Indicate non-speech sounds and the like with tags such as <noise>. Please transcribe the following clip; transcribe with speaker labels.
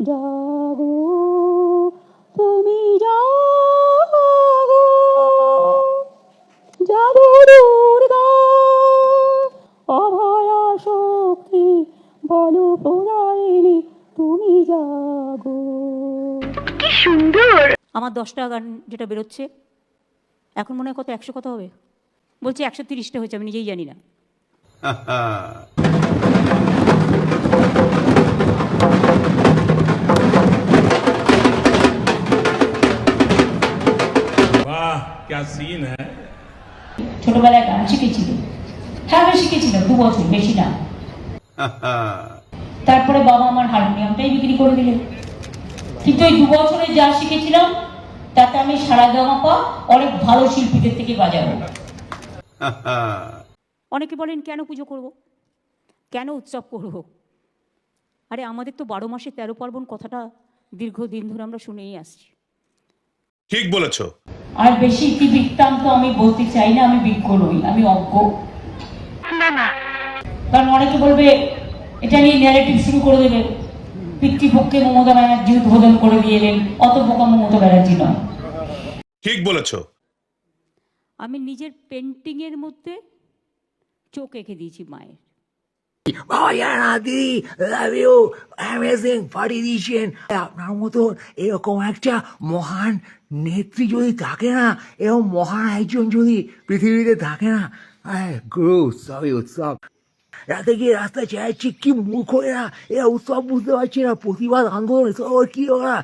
Speaker 1: জাগো তুমি জাগো। জাগো দুর্গা অভয়া শক্তি বলো প্রদায়িনী তুমি জাগো। সুন্দর!
Speaker 2: আমার দশটা গান যেটা বেরোচ্ছে এখন মনে হয় কত একশো কত হবে? বলছে একশো তিরিশটা হয়েছে আমি নিজেই জানি না। <laughs>
Speaker 3: क्या सीन है
Speaker 1: ছোটবেলায় গান শিখেছিল হ্যাঁ আমি শিখেছিলাম দু বছর বেশি না তারপরে বাবা আমার হারমোনিয়ামটাই বিক্রি করে দিলেন কিন্তু ওই দু বছরে যা শিখেছিলাম তাতে আমি সারা গামাপা অনেক ভালো শিল্পীদের থেকে বাজাবো
Speaker 2: অনেকে বলেন কেন পুজো করব কেন উৎসব করব আরে আমাদের তো বারো মাসে তেরো পার্বণ কথাটা দীর্ঘদিন ধরে আমরা শুনেই আসছি
Speaker 3: ঠিক বলেছো
Speaker 1: আর বেশি কি বৃত্তান্ত আমি বলতে চাই না আমি বিজ্ঞ নই আমি অজ্ঞ। কারণ অনেকে বলবে এটা নিয়ে ন্যারেটিভ শুরু করে দেবে। পিতৃপক্ষে মমতা ব্যানার্জি উদ্বোধন করে দিয়ে এলেন অত বোকা মমতা ব্যানার্জি নয়
Speaker 3: ঠিক বলেছ।
Speaker 2: আমি নিজের পেন্টিংয়ের মধ্যে চোখ এঁকে দিয়েছি মায়ের।
Speaker 4: ভাইয়ারা দিদি লাভ ইউ অ্যামেজিং দিয়েছেন আপনার মতন এরকম একটা মহান নেত্রী যদি থাকে না, এরকম মহান একজন যদি পৃথিবীতে থাকে না উৎসব। রাতে গিয়ে রাস্তায় চাইছি কি মূর্খ এরা? এরা উৎসব বুঝতে পারছি না। প্রতিবাদ আন্দোলন, এসব কি ওরা?